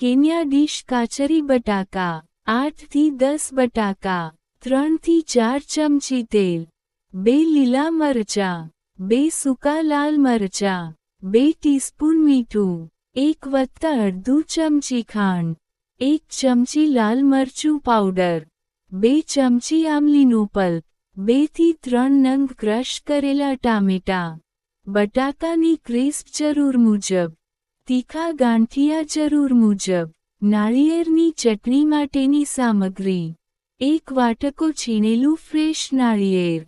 Kenya dish કાચરી બટાકા, આઠથી દસ બટાકા, ત્રણથી ચાર ચમચી તેલ, બે લીલા મરચાં, બે સૂકા લાલ મરચાં, બે ટીસ્પૂન મીઠું, એક વત્તા અડધું ચમચી ખાંડ, એક ચમચી લાલ મરચું પાવડર, બે ચમચી આમલીનું પલ્પ, બેથી ત્રણ નંગ ક્રશ કરેલા ટામેટાં. બટાકાની ક્રિસ્પ જરૂર મુજબ તીખા ગાંઠિયા જરૂર મુજબ, નાળિયેરની ચટણી માટેની સામગ્રી, એક વાટકો છીણેલું ફ્રેશ નાળિયેર,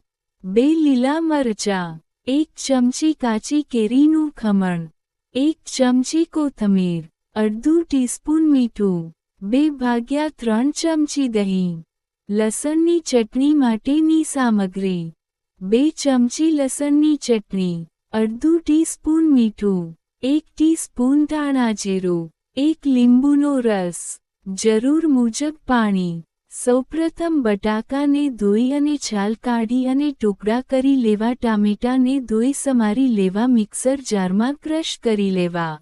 બે લીલા મરચાં, એક ચમચી કાચી કેરીનું ખમણ, એક ચમચી કોથમીર, અડધું ટીસ્પૂન મીઠું, બે ભાગ્યા ત્રણ ચમચી દહીં, લસણની ચટણી માટેની સામગ્રી, બે ચમચી લસણની ચટણી, અડધું ટીસ્પૂન મીઠું એક ટીસ્પૂન ધાણા જીરું એક લીંબુનો રસ જરૂર મુજબ પાણી સૌપ્રથમ બટાકાને ધોઈ અને છાલ કાઢી અને ટુકડા કરી લેવા ટામેટાને ધોઈ સમારી લેવા મિક્સર જારમાં ક્રશ કરી લેવા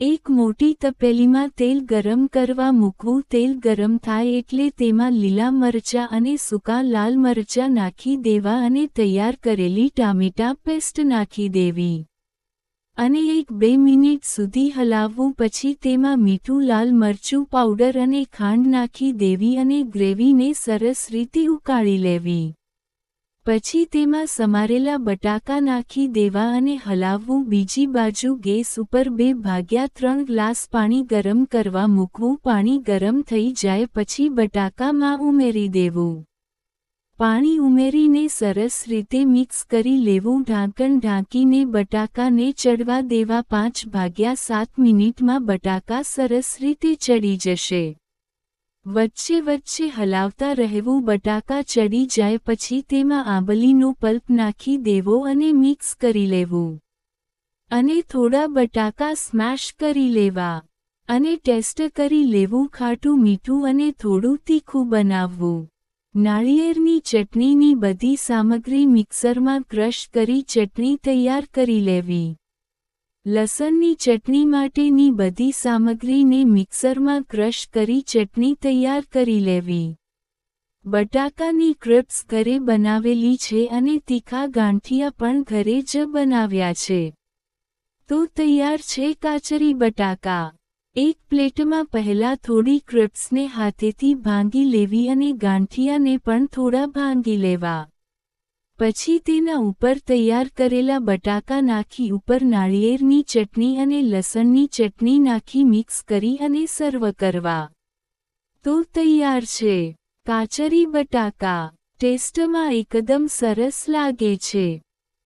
એક મોટી તપેલીમાં તેલ ગરમ કરવા મૂકવું તેલ ગરમ થાય એટલે તેમાં લીલા મરચાં અને સૂકા લાલ મરચાં નાખી દેવા અને તૈયાર કરેલી ટામેટા પેસ્ટ નાખી દેવી અને એક બે મિનિટ સુધી હલાવવું પછી તેમાં મીઠું લાલ મરચું પાવડર અને ખાંડ નાખી દેવી અને ગ્રેવીને સરસ રીતે ઉકાળી લેવી. પછી તેમાં સમારેલા બટાકા નાખી દેવા અને હલાવવું. બીજી બાજુ ગેસ ઉપર બે ભાગ્યા ત્રણ ગ્લાસ પાણી ગરમ કરવા મૂકવું. પાણી ગરમ થઈ જાય પછી બટાકામાં ઉમેરી દેવું. પાણી ઉમેરીને સરસ રીતે મિક્સ કરી લેવું, ઢાંકણ ઢાંકીને બટાકાને ચડવા દેવા પાંચ ભાગ્યા સાત મિનિટમાં બટાકા સરસ રીતે ચડી જશે. વચ્ચે વચ્ચે હલાવતા રહેવું, બટાકા ચડી જાય પછી તેમાં આંબલીનો પલ્પ નાખી દેવો અને મિક્સ કરી લેવું. અને થોડા બટાકા સ્મેશ કરી લેવા અને ટેસ્ટ કરી લેવું, ખાટું મીઠું અને થોડું તીખું બનાવવું. નાળિયેરની ચટણીની બધી સામગ્રી મિક્સરમાં ક્રશ કરી ચટણી તૈયાર કરી લેવી. લસણની ચટણી માટેની બધી સામગ્રીને મિક્સરમાં ક્રશ કરી ચટણી તૈયાર કરી લેવી. બટાકાની ક્રિપ્સ ઘરે બનાવેલી છે અને તીખા ગાંઠિયા પણ ઘરે જ બનાવ્યા છે. તો તૈયાર છે કાચરી બટાકા. એક પ્લેટમાં પહેલા થોડી ક્રિપ્સને હાથેથી ભાંગી લેવી અને ગાંઠિયાને પણ થોડા ભાંગી લેવા. પછી તેના ઉપર તૈયાર કરેલા બટાકા નાખી ઉપર નાળિયેરની ચટણી અને લસણની ચટણી નાખી મિક્સ કરી અને સર્વ કરવા. તો તૈયાર છે. કાચરી બટાકા. ટેસ્ટમાં એકદમ સરસ લાગે છે.